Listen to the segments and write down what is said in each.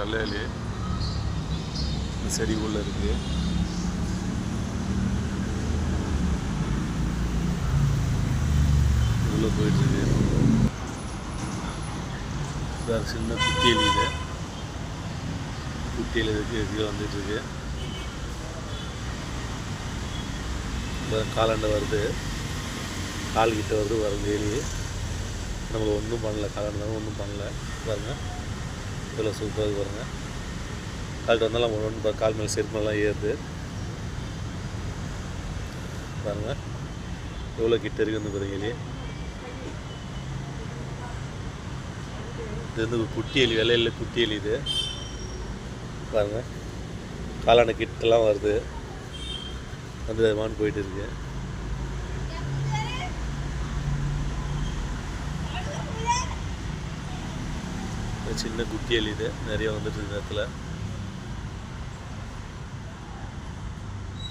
பாருங்க செடி எலி இந்த இருக்குது உள்ளே போயிட்டுருக்கு வேறு சின்ன குட்டி எலி இது குட்டி எதுக்கு இருக்கு. கீழே வந்துட்டுருக்கு காலாண்டை வருது. கால்கிட்ட வருது வருது. எலி நம்மளை ஒன்றும் பண்ணல. காலாண்டாலும் ஒன்றும் பண்ணல. பாருங்க. இதில் சூப்பராக பாருங்கள் கால்கிட்ட வந்தாலும் ஒன்று ஒன்றும் கால் மேலே செருப்பு ஏறுது. பாருங்கள் எவ்வளோ கிட்ட இருக்குது வந்து பாருங்க எலி. இது வந்து குட்டி எலி விலையில் குட்டி எலி இது. பாருங்கள் காலான கிட்டலாம் வருது. வந்து மான் போயிட்டு இருக்கேன் சின்ன குட்டி எலி இது நிறைய வந்துட்டு இருக்கு இடத்துல.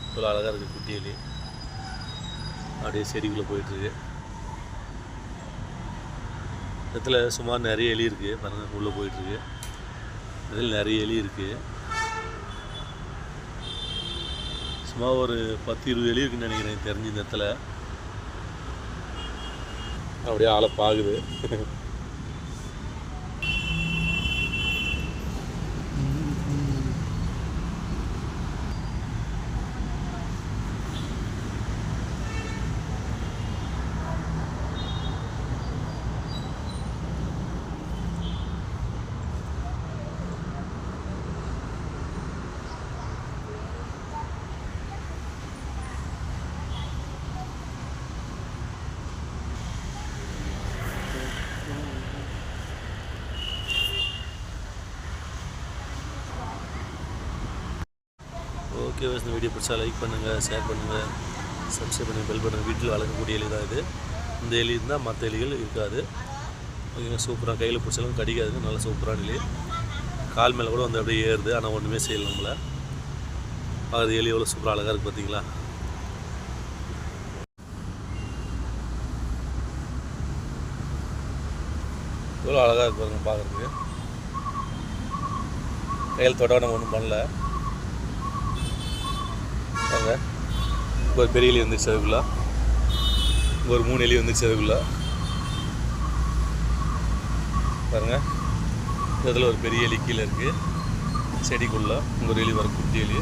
இவ்வளோ அழகாக இருக்குது குட்டி எலி. அப்படியே செடிக்குள்ளே போயிட்டுருக்கு இடத்துல சுமார் நிறைய எலி இருக்குது பாருங்க உள்ளே போயிட்டுருக்கு இதில் நிறைய எலி இருக்குது சும்மா ஒரு பத்து இருபது எலி இருக்குன்னு நினைக்கிறேன். எனக்கு தெரிஞ்ச இந்த இடத்துல. அப்படியே ஆளை பாகுது ஓகே இந்த வீடியோ பிடிச்சா லைக் பண்ணுங்கள் ஷேர் பண்ணுங்கள் சப்ஸ்கிரைப் பண்ணி பெல் பண்ணுங்கள் வீட்டில் வளர்க்கக்கூடிய எலி தான் இது. இந்த எலி இருந்தால் மற்ற எலிகள் இருக்காது. ஓகேங்க சூப்பராக கையில் பிடிச்சாலும் கடிக்காதுங்க நல்லா சூப்பரான எலி. கால் மேலே கூட வந்து அப்படியே ஏறுது ஆனால் ஒன்றுமே செய்யலை நம்மளை. அது எலி எவ்வளோ சூப்பராக அழகாக இருக்குது பார்த்தீங்களா எவ்வளோ அழகாக இருக்கு பாருங்க பார்க்குறதுக்கு கையில் தொட நம்ம ஒன்றும் பண்ணல. பாருங்க ஒரு பெரிய எலி வந்துச்சு அதுக்குள்ள. ஒரு மூணு எலி வந்துச்சு அதுக்குள்ள. பாருங்க. இதில் ஒரு பெரிய எலி கீழே இருக்கு. செடிக்குள்ள ஒரு எலி வர குட்டி எலி.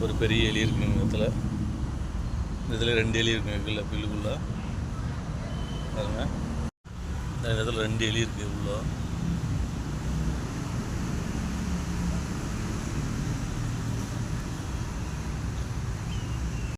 ஒரு பெரிய எலி இருக்கு இந்த இடத்துல. இந்த ரெண்டு எலி இருக்குங்க இருக்குல்ல பில்லுக்குள்ள. பாருங்க. இந்த இடத்துல ரெண்டு எலி இருக்கு உள்ள